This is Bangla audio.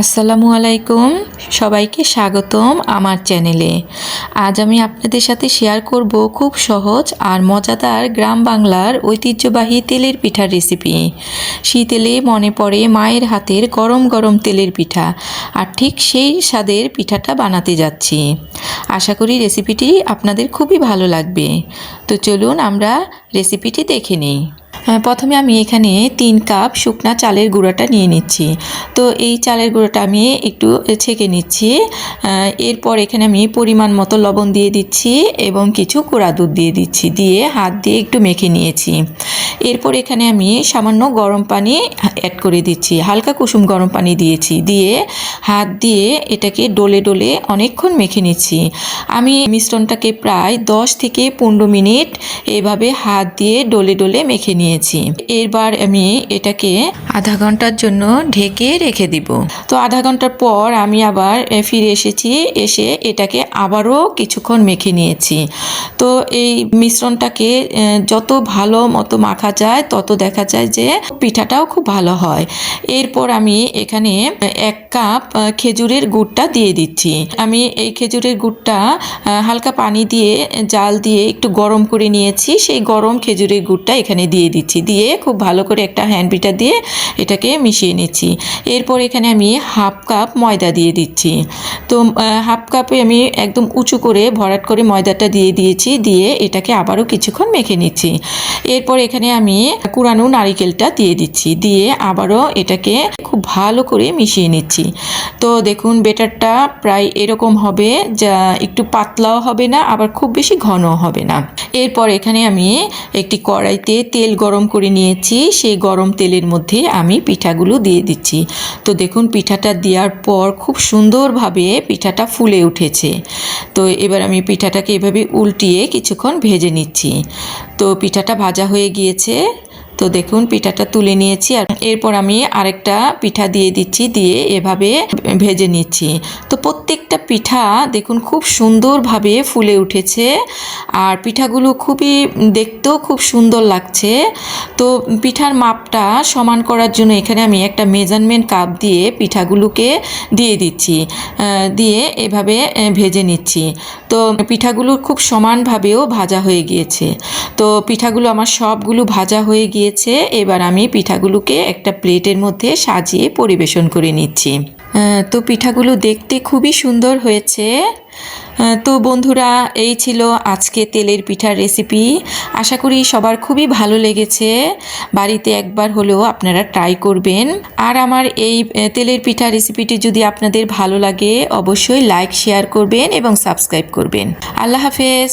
আসসালামু আলাইকুম। সবাইকে স্বাগতম আমার চ্যানেলে। আজ আমি আপনাদের সাথে শেয়ার করব খুব সহজ আর মজাদার গ্রাম বাংলার ঐতিহ্যবাহী তেলের পিঠার রেসিপি। শীতেলে মনে পড়ে মায়ের হাতের গরম গরম তেলের পিঠা, আর ঠিক সেই স্বাদের পিঠাটা বানাতে যাচ্ছি। আশা করি রেসিপিটি আপনাদের খুবই ভালো লাগবে। তো চলুন আমরা রেসিপিটি দেখে নিই। প্রথমে আমি এখানে তিন কাপ শুকনা চালের গুঁড়োটা নিয়ে নিচ্ছি। তো এই চালের গুঁড়োটা আমি একটু ছেঁকে নিচ্ছি। এরপর এখানে আমি পরিমাণ মতো লবণ দিয়ে দিচ্ছি এবং কিছু কোড়া দুধ দিয়ে দিচ্ছি, দিয়ে হাত দিয়ে একটু মেখে নিয়েছি। এরপর এখানে আমি সামান্য গরম পানি অ্যাড করে দিচ্ছি। হালকা কুসুম গরম পানি দিয়েছি, দিয়ে হাত দিয়ে এটাকে ডলে ডলে অনেকক্ষণ মেখে নিচ্ছি। আমি মিশ্রণটাকে প্রায় দশ থেকে পনেরো মিনিট এভাবে হাত দিয়ে ডলে ডলে মেখে নিয়েছি। এরবার আমি এটাকে আধা ঘণ্টার জন্য ঢেকে রেখে দিব। তো আধা ঘণ্টার পর আমি আবার ফিরে এসেছি, এসে এটাকে আবারও কিছুক্ষণ মেখে নিয়েছি। তো এই মিশ্রণটাকে যত ভালো মতো মাখা যায়, তত দেখা যায় যে পিঠাটাও খুব ভালো হয়। এরপর আমি এখানে এক কাপ খেজুরের গুড়টা দিয়ে দিচ্ছি। আমি এই খেজুরের গুড়টা হালকা পানি দিয়ে জাল দিয়ে একটু গরম করে নিয়েছি। সেই গরম খেজুরের গুড়টা এখানে দিয়ে দিচ্ছি। দিয়ে খুব ভালো করে একটা হ্যান্ড বিটার দিয়ে এটাকে মিশিয়ে নিচ্ছি। এরপর এখানে আমি হাফ কাপ ময়দা দিয়ে দিচ্ছি। তো হাফ কাপে আমি একদম উঁচু করে, ভরাট করে ময়দাটা দিয়ে দিয়েছি, দিয়ে এটাকে আবারও কিছুক্ষণ মেখে নিচ্ছি। এরপর এখানে আমি কুড়ানো নারিকেলটা দিয়ে দিচ্ছি, দিয়ে আবারও এটাকে খুব ভালো করে মিশিয়ে নিচ্ছি। তো দেখুন বেটারটা প্রায় এরকম হবে, যা একটু পাতলাও হবে না, আবার খুব বেশি ঘনও হবে না। এরপর এখানে আমি একটি কড়াইতে তেল গরম করে নিয়েছি, সেই গরম তেলের মধ্যে আমি পিঠাগুলো দিয়ে দিচ্ছি। তো দেখুন, পিঠাটা দেওয়ার পর খুব সুন্দরভাবে পিঠাটা ফুলে উঠেছে। তো এবার আমি পিঠাটাকে এভাবে উল্টিয়ে কিছুক্ষণ ভেজে নিচ্ছি। তো পিঠাটা ভাজা হয়ে গিয়েছে। তো দেখুন, পিঠাটা তুলে নিয়েছি আর এরপর আমি আরেকটা পিঠা দিয়ে দিচ্ছি, দিয়ে এভাবে ভেজে নিচ্ছি। তো প্রত্যেকটা পিঠা দেখুন, খুব সুন্দরভাবে ফুলে উঠেছে আর পিঠাগুলো খুবই দেখতেও খুব সুন্দর লাগছে। তো পিঠার মাপটা সমান করার জন্য এখানে আমি একটা মেজারমেন্ট কাপ দিয়ে পিঠাগুলোকে দিয়ে দিচ্ছি দিয়ে এভাবে ভেজে নিচ্ছি। তো পিঠাগুলো খুব সমানভাবেও ভাজা হয়ে গিয়েছে। তো পিঠাগুলো আমার সবগুলো ভাজা হয়ে গিয়েছে এবার আমি পিঠাগুলোকে একটা প্লেটের মধ্যে সাজিয়ে পরিবেশন করে নিচ্ছি। তো পিঠাগুলো দেখতে খুবই সুন্দর হয়েছে। তো বন্ধুরা, এই ছিল আজকে তেলের পিঠার রেসিপি। আশা করি সবার খুবই ভালো লেগেছে। বাড়িতে একবার হলেও আপনারা ট্রাই করবেন। আর আমার এই তেলের পিঠা রেসিপিটি যদি আপনাদের ভালো লাগে, অবশ্যই লাইক, শেয়ার করবেন এবং সাবস্ক্রাইব করবেন। আল্লাহ হাফেজ।